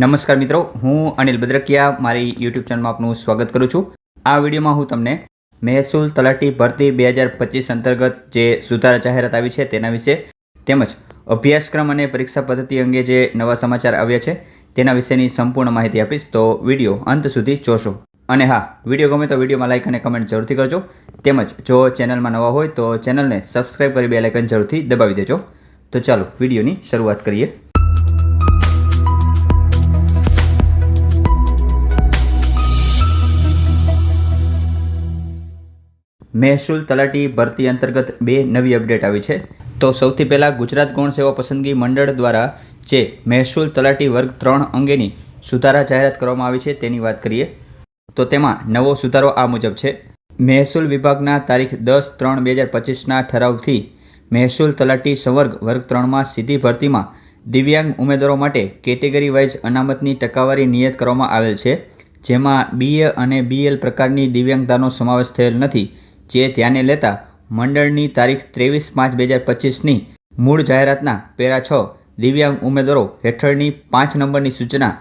નમસ્કાર મિત્રો, હું અનિલ બદ્રકિયા, મારી યુટ્યુબ ચેનલમાં આપનું સ્વાગત કરું છું. આ વિડીયોમાં હું તમને મહેસૂલ તલાટી ભરતી બે હજાર પચીસ અંતર્ગત જે સુધારા જાહેરાત આવી છે તેના વિશે તેમજ અભ્યાસક્રમ અને પરીક્ષા પદ્ધતિ અંગે જે નવા સમાચાર આવ્યા છે તેના વિશેની સંપૂર્ણ માહિતી આપીશ, તો વીડિયો અંત સુધી જોશો. અને હા, વીડિયો ગમે તો વિડીયોમાં લાઇક અને કમેન્ટ જરૂરથી કરજો. તેમજ જો ચેનલમાં નવા હોય તો ચેનલને સબસ્ક્રાઈબ કરી બે લાઇકન જરૂરથી દબાવી દેજો. તો ચાલો વિડીયોની શરૂઆત કરીએ. મહેસૂલ તલાટી ભરતી અંતર્ગત બે નવી અપડેટ આવી છે. તો સૌથી પહેલાં ગુજરાત ગૌણ સેવા પસંદગી મંડળ દ્વારા જે મહેસૂલ તલાટી વર્ગ ત્રણ અંગેની સુધારા જાહેરાત કરવામાં આવી છે તેની વાત કરીએ. તો તેમાં નવો સુધારો આ મુજબ છે. મહેસૂલ વિભાગના તારીખ દસ ત્રણ બે હજાર પચીસના ઠરાવથી મહેસૂલ તલાટી સંવર્ગ વર્ગ ત્રણમાં સીધી ભરતીમાં દિવ્યાંગ ઉમેદવારો માટે કેટેગરી વાઇઝ અનામતની ટકાવારી નિયત કરવામાં આવેલ છે. જેમાં બીએ અને બીએલ પ્રકારની દિવ્યાંગતાનો સમાવેશ થયેલ નથી. જે ધ્યાને લેતા મંડળની તારીખ ત્રેવીસ પાંચ બે હજાર પચીસની મૂળ જાહેરાતના પેરા છ દિવ્યાંગ ઉમેદવારો હેઠળની પાંચ નંબરની સૂચના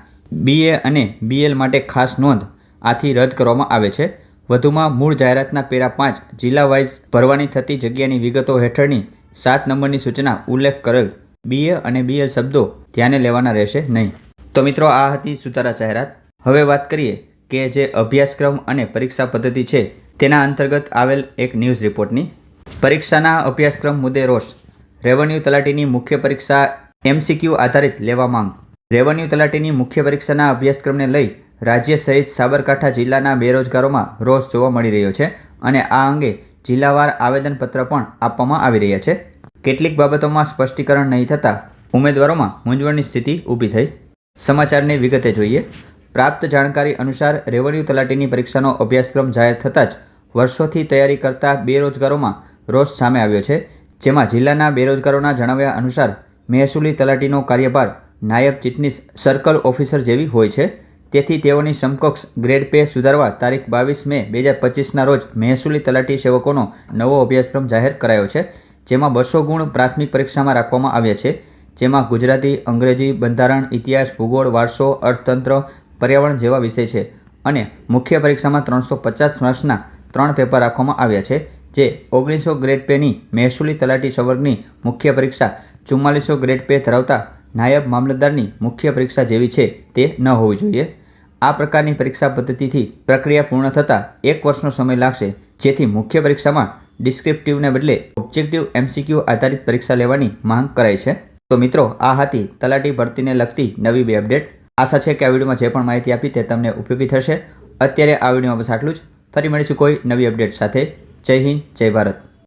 બીએ અને બીએલ માટે ખાસ નોંધ આથી રદ કરવામાં આવે છે. વધુમાં મૂળ જાહેરાતના પેરા પાંચ જિલ્લા વાઇઝ ભરવાની થતી જગ્યાની વિગતો હેઠળની સાત નંબરની સૂચના ઉલ્લેખ કરેલ બીએ અને બીએલ શબ્દો ધ્યાને લેવાના રહેશે નહીં. તો મિત્રો, આ હતી સુધારા જાહેરાત. હવે વાત કરીએ કે જે અભ્યાસક્રમ અને પરીક્ષા પદ્ધતિ છે તેના અંતર્ગત આવેલ એક ન્યૂઝ રિપોર્ટની. પરીક્ષાના અભ્યાસક્રમ મુદ્દે રોષ. રેવન્યુ તલાટીની મુખ્ય પરીક્ષા એમસીક્યુ આધારિત લેવા માંગ. રેવન્યુ તલાટીની મુખ્ય પરીક્ષાના અભ્યાસક્રમને લઈ રાજ્ય સહિત સાબરકાંઠા જિલ્લાના બેરોજગારોમાં રોષ જોવા મળી રહ્યો છે અને આ અંગે જિલ્લાવાર આવેદનપત્ર પણ આપવામાં આવી રહ્યા છે. કેટલીક બાબતોમાં સ્પષ્ટીકરણ નહીં થતાં ઉમેદવારોમાં મૂંઝવણની સ્થિતિ ઊભી થઈ. સમાચારની વિગતે જોઈએ. પ્રાપ્ત જાણકારી અનુસાર રેવન્યુ તલાટીની પરીક્ષાનો અભ્યાસક્રમ જાહેર થતાં જ વર્ષોથી તૈયારી કરતા બેરોજગારોમાં રોષ સામે આવ્યો છે. જેમાં જિલ્લાના બેરોજગારોના જણાવ્યા અનુસાર, મહેસૂલી તલાટીનો કાર્યભાર નાયબ ચીટનીસ સર્કલ ઓફિસર જેવી હોય છે. તેથી તેઓની સમકક્ષ ગ્રેડ પે સુધારવા તારીખ બાવીસ મે બે હજાર પચીસના રોજ મહેસૂલી તલાટી સેવકોનો નવો અભ્યાસક્રમ જાહેર કરાયો છે, જેમાં બસો ગુણ પ્રાથમિક પરીક્ષામાં રાખવામાં આવ્યા છે. જેમાં ગુજરાતી, અંગ્રેજી, બંધારણ, ઇતિહાસ, ભૂગોળ, વારસો, અર્થતંત્ર, પર્યાવરણ જેવા વિષય છે. અને મુખ્ય પરીક્ષામાં ત્રણસો પચાસ માર્ક્સના ત્રણ પેપર રાખવામાં આવ્યા છે, જે ઓગણીસો ગ્રેડ પેની મહેસૂલી તલાટી સંવર્ગની મુખ્ય પરીક્ષા ચુમ્માલીસો ગ્રેડ પે ધરાવતા નાયબ મામલતદારની મુખ્ય પરીક્ષા જેવી છે તે ન હોવી જોઈએ. આ પ્રકારની પરીક્ષા પદ્ધતિથી પ્રક્રિયા પૂર્ણ થતાં એક વર્ષનો સમય લાગશે, જેથી મુખ્ય પરીક્ષામાં ડિસ્ક્રિપ્ટિવને બદલે ઓબ્જેક્ટિવ એમસીક્યુ આધારિત પરીક્ષા લેવાની માંગ કરાઈ છે. તો મિત્રો, આ હતી તલાટી ભરતીને લગતી નવી બે અપડેટ. આશા છે કે આ વિડીયોમાં જે પણ માહિતી આપી તે તમને ઉપયોગી થશે. અત્યારે આ વિડીયોમાં બસ આટલું જ. ફરી મળીશું કોઈ નવી અપડેટ સાથે. જય હિન્દ જય ભારત.